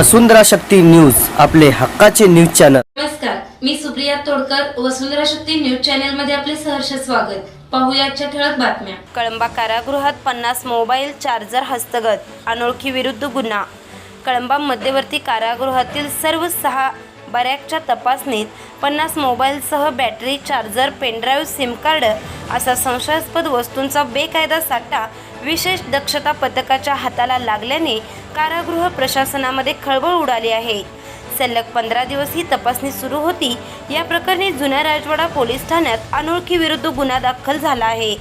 वसुंधरा Shakti news आपले हक्काचे news channel. नमस्कार मी सुप्रिया तोडकर वसुंधरा शक्ती न्यूज चॅनलमध्ये आपले सहर्ष स्वागत. पाहूया आजच्या ठळक बातम्या. कळंबा कारागृहात पन्नास मोबाईल चार्जर हस्तगत अनोळखी विरुद्ध गुन्हा. कळंबा मध्यवर्ती कारागृहातील सर्व सहा बॅरॅकच्या तपासणीत पन्नास मोबाईलसह battery charger pen drive SIM card असा संशयास्पद वस्तूंचा बेकायदा साठा विशेष दक्षता पथकाच्या हाताला लागल्याने कारागृह प्रशासनामध्ये खळबळ उडाली आहे. सलग पंधरा दिवस ही तपासणी सुरू होती. या प्रकरणी जुन्या राजवाडा पोलीस ठाण्यात अनोळखी विरुद्ध गुन्हा दाखल झाला आहे.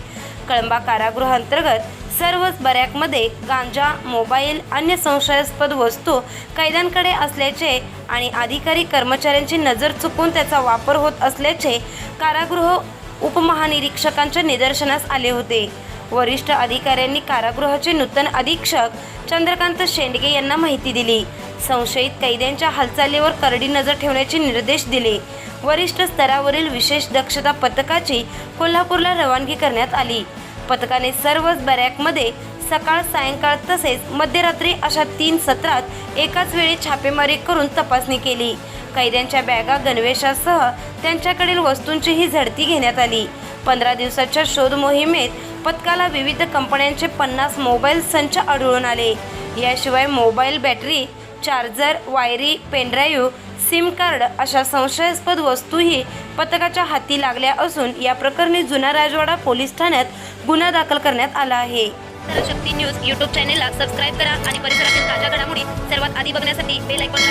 कळंबा कारागृहांतर्गत सर्वच बऱ्याकमध्ये गांजा मोबाईल अन्य संशयास्पद वस्तू कैद्यांकडे असल्याचे आणि अधिकारी कर्मचाऱ्यांची नजर चुकून त्याचा वापर होत असल्याचे कारागृह उपमहानिरीक्षकांच्या निदर्शनास आले होते. वरिष्ठ अधिकाऱ्यांनी कारागृहाचे नूतन अधीक्षक चंद्रकांत शेंडगे यांना माहिती दिली. संशयित कैद्यांच्या हालचालीवर करडी नजर ठेवण्याचे निर्देश दिले. वरिष्ठ स्तरावरील विशेष दक्षता पथकाची कोल्हापूरला रवानगी करण्यात आली. पथकाने सर्वच बॅरॅकमध्ये सकाळ सायंकाळ तसेच मध्यरात्री अशा तीन सत्रात एकाच वेळी छापेमारी करून तपासणी केली. कैद्यांच्या बॅगा गणवेशासह त्यांच्याकडील वस्तूंचीही झडती घेण्यात आली. पंधरा दिवसाच्या शोध मोहिमेत पथकाला विविध कंपन्यांचे पन्नास मोबाईल संच आढळून आले. याशिवाय मोबाईल बॅटरी चार्जर वायरी पेनड्राईव्ह सिम कार्ड अशा संशयास्पद वस्तूही पथकाच्या हाती लागल्या असून या प्रकरणी जुना राजवाडा पोलीस ठाण्यात गुन्हा दाखल करण्यात आला आहे. शक्ती न्यूज यूट्यूब चॅनेलला सबस्क्राईब करा आणि परिसरातील ताज्या घडामोडी सर्वात आधी बघण्यासाठी बेल ऐकून